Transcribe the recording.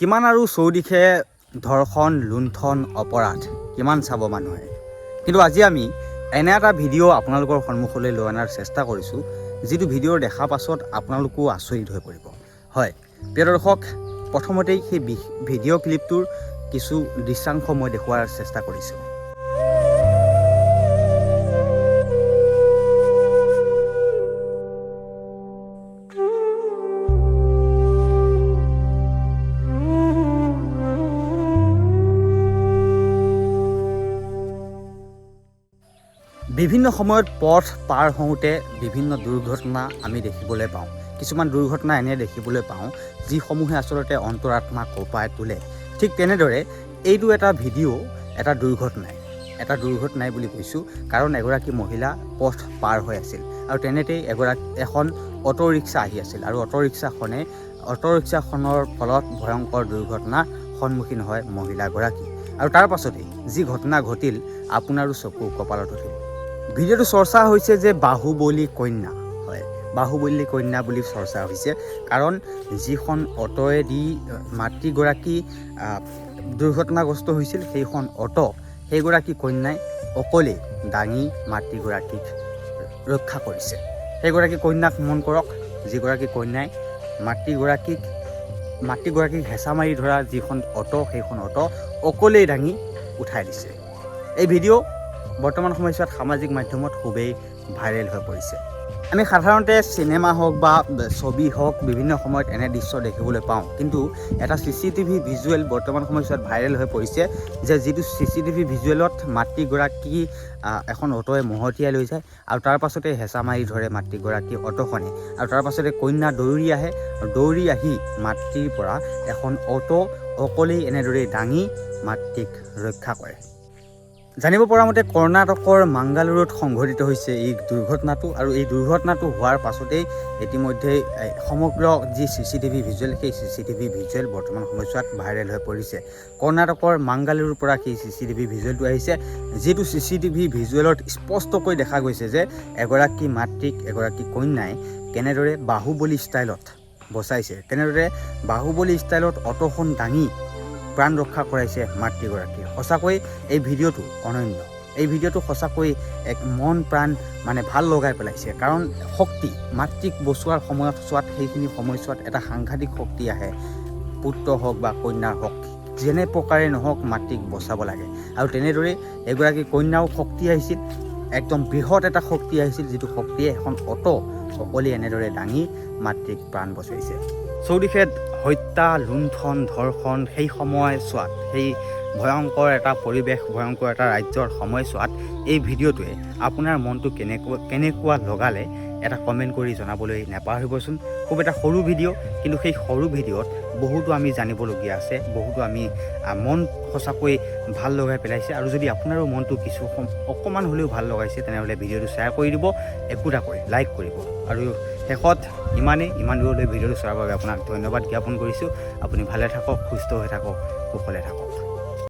কিমান আৰু চৌদিশে ধৰ্ষণ লুণ্ঠন অপৰাধ কিমান চাব মানুহে। কিন্তু আজি আমি এনে এটা ভিডিঅ' আপোনালোকৰ সন্মুখলৈ লৈ অনাৰ চেষ্টা কৰিছোঁ যিটো ভিডিঅ' দেখাৰ পাছত আপোনালোকো আচৰিত হৈ পৰিব। হয় প্ৰিয় দৰ্শক প্ৰথমতেই সেই ভিডিঅ' ক্লিপটোৰ কিছু দৃশ্যাংশ মই দেখুওৱাৰ চেষ্টা কৰিছোঁ। বিভিন্ন সময়ত পথ পাৰ হওঁতে বিভিন্ন দুৰ্ঘটনা আমি দেখিবলৈ পাওঁ। কিছুমান দুৰ্ঘটনা এনে দেখিবলৈ পাওঁ যিসমূহে আচলতে অন্তৰাত্মা কঁপাই তোলে। ঠিক তেনেদৰে এইটো এটা ভিডিঅ' এটা দুৰ্ঘটনাই। এটা দুৰ্ঘটনাই বুলি কৈছোঁ কাৰণ এগৰাকী মহিলা পথ পাৰ হৈ আছিল আৰু তেনেতেই এগৰাকী এখন অ'টো ৰিক্সা আহি আছিল আৰু অ'টো ৰিক্সাখনে অ'টো ৰিক্সাখনৰ ফলত ভয়ংকৰ দুৰ্ঘটনাৰ সন্মুখীন হয় মহিলাগৰাকী। আৰু তাৰ পাছতেই যি ঘটনা ঘটিল আপোনাৰো চকু কপালত উঠিল। ভিডিঅ'টো চৰ্চা হৈছে যে বাহুবলী কন্যা হয়। বাহুবলী কন্যা বুলি চৰ্চা হৈছে। কাৰণ যিখন অ'টোৱেদি মাতৃগৰাকী দুৰ্ঘটনাগ্ৰস্ত হৈছিল, সেইখন অ'টো, সেইগৰাকী কন্যাই অকলেই দাঙি মাতৃগৰাকীক ৰক্ষা কৰিছে। সেইগৰাকী কন্যাক মন কৰক, যিগৰাকী কন্যাই মাতৃগৰাকীক মাতৃগৰাকীক হেঁচা মাৰি ধৰা যিখন অ'টো, সেইখন অ'টো অকলেই দাঙি উঠাই দিছে। এই ভিডিঅ' বৰ্তমান সময়ছোৱাত সামাজিক মাধ্যমত খুবেই ভাইৰেল হৈ পৰিছে। আমি সাধাৰণতে চিনেমা হওক বা ছবি হওক বিভিন্ন সময়ত এনে দৃশ্য দেখিবলৈ পাওঁ। কিন্তু এটা চি চি টি ভি ভিজুৱেল বৰ্তমান সময়ছোৱাত ভাইৰেল হৈ পৰিছে যে যিটো চি চি টি ভি ভিজুৱেলত মাতৃগৰাকী এখন অ'টোৱে মহতিয়াই লৈ যায় আৰু তাৰ পাছতে হেঁচা মাৰি ধৰে মাতৃগৰাকী অ'টোখনে। আৰু তাৰ পাছতে কন্যা দৌৰি আহে দৌৰি আহি মাতৃৰ পৰা এখন অ'টো, অকলেই এনেদৰেই দাঙি মাতৃক ৰক্ষা কৰে। জানিব পৰা মতে কৰ্ণাটকৰ মাংগালুৰুত সংঘটিত হৈছে এই দুৰ্ঘটনাটো আৰু এই দুৰ্ঘটনাটো হোৱাৰ পাছতেই ইতিমধ্যে সমগ্ৰ যি চি চি টি ভি ভিজুৱেল, সেই চি চি টি ভি ভিজুৱেল বৰ্তমান সময়ছোৱাত ভাইৰেল হৈ পৰিছে। কৰ্ণাটকৰ মাংগালুৰুৰ পৰা সেই চি চি টি ভি ভিজুৱেলটো আহিছে, যিটো চি চি টি ভি ভিজুৱেলত স্পষ্টকৈ দেখা গৈছে যে এগৰাকী মাতৃক, এগৰাকী কন্যাই কেনেদৰে বাহুবলী ষ্টাইলত বচাইছে। তেনেদৰে বাহুবলী ষ্টাইলত অ'টোখন দাঙি প্ৰাণ ৰক্ষা কৰাইছে মাতৃগৰাকীৰ সঁচাকৈ এই ভিডিঅ'টো অনন্য। এই ভিডিঅ'টো সঁচাকৈ এক মন প্ৰাণ মানে ভালো লগাই পেলাইছে। কাৰণ শক্তি, মাতৃক বচোৱাৰ সময়ত চোৱাত সেইখিনি সময়ছোৱাত এটা সাংঘাতিক শক্তি আহে। পুত্ৰ হওক বা কন্যাৰ হওক, যেনে প্ৰকাৰে নহওক মাতৃক বচাব লাগে। আৰু তেনেদৰে এগৰাকী কন্যাও শক্তি আহিছিল। একদম বৃহৎ এটা শক্তি আহিছিল যিটো শক্তিয়ে এখন অ'টো, অকলে এনেদৰে দাঙি মাতৃক প্ৰাণ বচাইছে। চৌদিশে হত্যা লুণ্ঠন ধৰ্ষণ সেই সময়ছোৱাত সেই ভয়ংকৰ এটা পৰিৱেশ ভয়ংকৰ এটা ৰাজ্যৰ সময়ছোৱাত এই ভিডিঅ'টোৱে আপোনাৰ মনটো কেনেকুৱা কেনেকুৱা লগালে এটা কমেণ্ট কৰি জনাবলৈ নাপাহৰিবচোন। খুব এটা সৰু ভিডিঅ' কিন্তু সেই সৰু ভিডিঅ'ত বহুতো আমি জানিবলগীয়া আছে বহুতো আমি মন সঁচাকৈ ভাল লগাই পেলাইছে। আৰু যদি আপোনাৰো মনটো কিছু অকণমান হ'লেও ভাল লগাইছে তেনেহ'লে ভিডিঅ'টো শ্বেয়াৰ কৰি দিব একোটাকৈ লাইক কৰিব। আৰু শেষত ইমানেই ইমান দূৰলৈ ভিডিঅ'টো চোৱাৰ বাবে আপোনাক ধন্যবাদ জ্ঞাপন কৰিছোঁ। আপুনি ভালে থাকক, সুস্থ হৈ থাকক কুশলে থাকক।